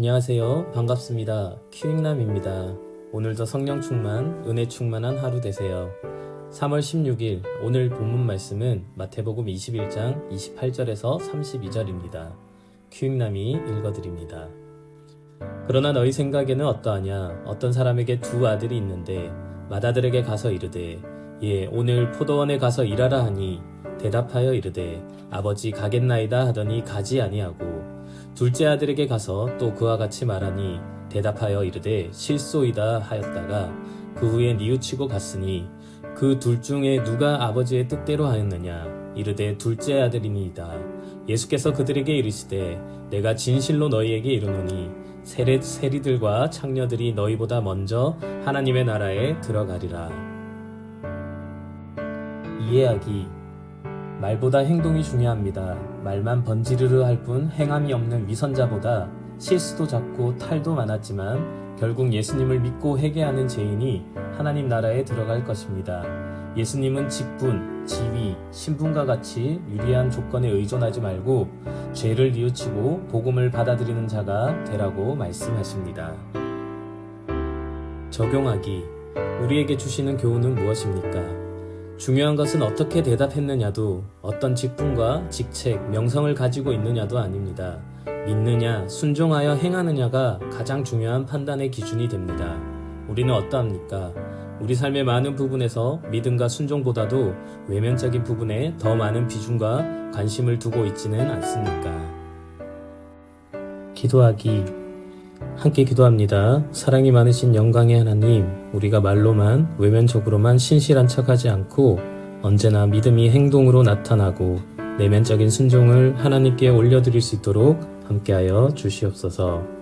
안녕하세요. 반갑습니다. 큐잉남입니다. 오늘도 성령 충만, 은혜 충만한 하루 되세요. 3월 16일 오늘 본문 말씀은 마태복음 21장 28절에서 32절입니다. 큐잉남이 읽어드립니다. 그러나 너희 생각에는 어떠하냐? 어떤 사람에게 두 아들이 있는데 맏아들에게 가서 이르되 예 오늘 포도원에 가서 일하라 하니 대답하여 이르되 아버지 가겠나이다 하더니 가지 아니하고 둘째 아들에게 가서 또 그와 같이 말하니 대답하여 이르되 실소이다 하였다가 그 후에 뉘우치고 갔으니 그 둘 중에 누가 아버지의 뜻대로 하였느냐? 이르되 둘째 아들이니이다. 예수께서 그들에게 이르시되 내가 진실로 너희에게 이르노니 세례, 세리들과 창녀들이 너희보다 먼저 하나님의 나라에 들어가리라. 이해하기 말보다 행동이 중요합니다. 말만 번지르르 할 뿐 행함이 없는 위선자보다 실수도 작고 탈도 많았지만 결국 예수님을 믿고 회개하는 죄인이 하나님 나라에 들어갈 것입니다. 예수님은 직분, 지위, 신분과 같이 유리한 조건에 의존하지 말고 죄를 뉘우치고 복음을 받아들이는 자가 되라고 말씀하십니다. 적용하기 우리에게 주시는 교훈은 무엇입니까? 중요한 것은 어떻게 대답했느냐도 어떤 직분과 직책, 명성을 가지고 있느냐도 아닙니다. 믿느냐, 순종하여 행하느냐가 가장 중요한 판단의 기준이 됩니다. 우리는 어떠합니까? 우리 삶의 많은 부분에서 믿음과 순종보다도 외면적인 부분에 더 많은 비중과 관심을 두고 있지는 않습니까? 기도하기 함께 기도합니다. 사랑이 많으신 영광의 하나님, 우리가 말로만 외면적으로만 신실한 척하지 않고 언제나 믿음이 행동으로 나타나고 내면적인 순종을 하나님께 올려드릴 수 있도록 함께하여 주시옵소서.